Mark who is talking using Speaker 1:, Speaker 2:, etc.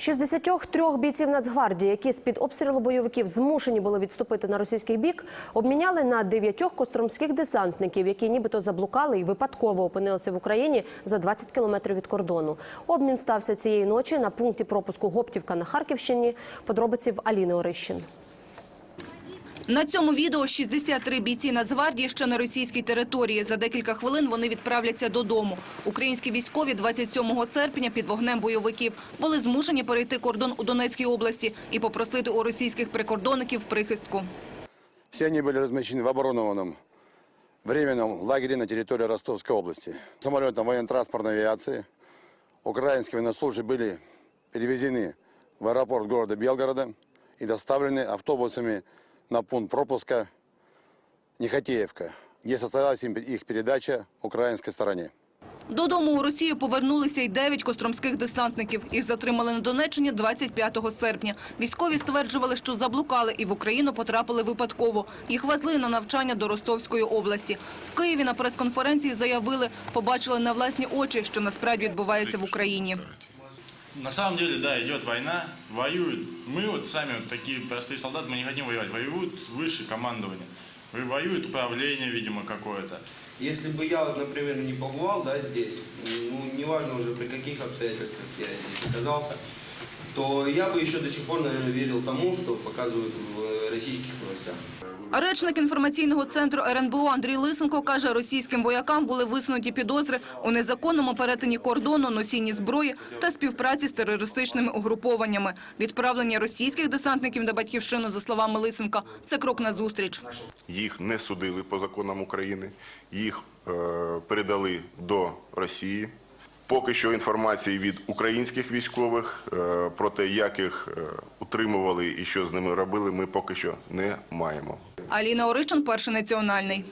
Speaker 1: 63 бійців Нацгвардії, які з-під обстрілу бойовиків змушені були відступити на російський бік, обміняли на дев'ятьох костромських десантників, які нібито заблукали і випадково опинилися в Україні за 20 кілометрів від кордону. Обмін стався цієї ночі на пункті пропуску Гоптівка на Харківщині. Подробиці в Аліни Орищин.
Speaker 2: На цьому відео 63 бійці Нацгвардії ще на російській території. За декілька хвилин вони відправляться додому. Українські військові 27 серпня під вогнем бойовиків були змушені перейти кордон у Донецькій області і попросити у російських прикордонників прихистку.
Speaker 3: Все они были размещены в оборонованном временном лагере на территории Ростовской области. Самолетом военно-транспортной авиации украинские военнослужащие были перевезены в аэропорт города Белгорода и доставлены автобусами на пункт пропуска Нехотеевка, где состоялась их передача украинской стороне.
Speaker 2: Додому у Росію повернулися й 9 костромських десантників. Їх затримали на Донеччині 25 серпня. Військові стверджували, що заблукали і в Україну потрапили випадково. Їх везли на навчання до Ростовської області. В Києві на прес-конференції заявили, побачили на власні очі, що насправді відбувається в Україні.
Speaker 4: На самом деле, да, идет война, воюют. Мы вот сами вот такие простые солдаты, мы не хотим воевать. Воюют высшее командование. Воюет управление, видимо, какое-то.
Speaker 5: Если бы я, вот, например, не побывал да, здесь, ну, неважно уже при каких обстоятельствах я здесь оказался, то я бы еще до сих пор, наверное, верил тому, что показывают в э, российских новостях.
Speaker 2: Речник інформаційного центру РНБО Андрій Лисенко каже, російським воякам були висунуті підозри у незаконному перетині кордону, носінні зброї та співпраці з терористичними угрупованнями. Відправлення російських десантників на батьківщину, за словами Лисенка, це крок назустріч.
Speaker 6: їх не судили по законам України, їх е, передали до Росії. Поки що інформації від українських військових е, про те, як їх е, утримували і що з ними робили, ми поки що не маємо.
Speaker 2: Аліна Оришин, перший національний.